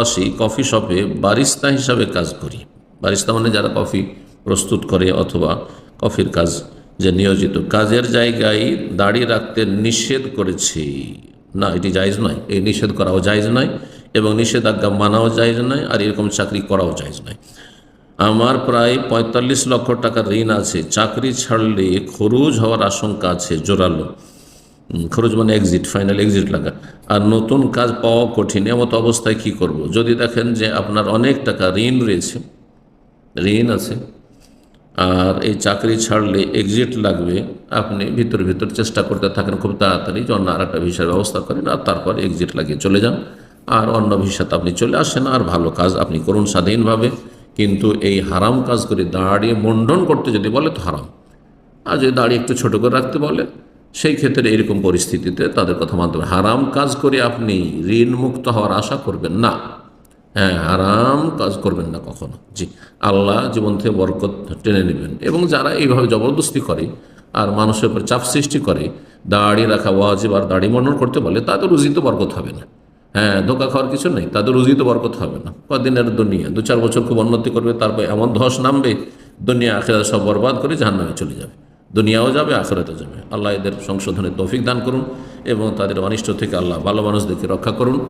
আসি, কফি শপে বারিস্তা হিসাবে কাজ করি। বারিস্তা মানে যারা কফি প্রস্তুত করে অথবা কফির কাজ যে নিয়োজিত। কাজের জায়গায় দাড়ি রাখতে নিষেধ করেছি। না, এটি জায়জ নয়। এই নিষেধ করাও জায়জ নয় এবং নিষেধাজ্ঞা মানাও জায়জ নয় আর এরকম চাকরি করাও জায়জ নয়। আমার প্রায় পঁয়তাল্লিশ লক্ষ টাকার ঋণ আছে। চাকরি ছাড়লে খরচ হওয়ার আশঙ্কা আছে জোরালো। খরচ মানে এক্সিট ফাইনাল এক্সিট লাগা। আর নতুন কাজ পাওয়া কঠিন, এমত অবস্থায় কি করব। যদি দেখেন যে আপনার অনেক টাকা ঋণ রয়েছে, ঋণ আছে, আর এই চাকরি ছাড়লে এক্সিট লাগবে, আপনি ভিতর ভিতর চেষ্টা করতে থাকেন খুব তাড়াতাড়ি, যে অন্য আর একটা ভিসার ব্যবস্থা করেন, আর তারপর এক্সিট লাগিয়ে চলে যান। আর অন্য ভিসাতে আপনি চলে আসেন, আর ভালো কাজ আপনি করুন স্বাধীনভাবে। কিন্তু এই হারাম কাজ করে দাঁড়িয়ে মণ্ডন করতে যদি বলে, তো হারাম। আর যদি দাঁড়িয়ে একটু ছোট করে রাখতে বলে সেই ক্ষেত্রে এরকম পরিস্থিতিতে তাদের কথা হবে। হারাম কাজ করে আপনি ঋণ মুক্ত হওয়ার আশা করবেন না। হ্যাঁ হারাম কাজ করবেন না কখনো। জি, আল্লাহ জীবন থেকে বরকত টেনে নেবেন। এবং যারা এইভাবে জবরদস্তি করে আর মানুষের উপর চাপ সৃষ্টি করে, দাড়ি রাখা ওয়াজিব আর দাড়ি মন্ডন করতে বলে, তাদের রুজিত বরকত হবে না। হ্যাঁ ধোকা খাওয়ার কিছু নেই, তাদের রুজিত বরকত হবে না। কদিনের দুনিয়া দু চার বছর খুব উন্নতি করবে, তারপর এমন ধস নামবে, দুনিয়া আখেরা সব বরবাদ করে জাহান্নামে চলে যাবে। দুনিয়াও যাবে আখরাতে যাবে। আল্লাহ এদের সংশোধনের তৌফিক দান করুন এবং তাদের অনিষ্ট থেকে আল্লাহ ভালো মানুষদেরকে রক্ষা করুন।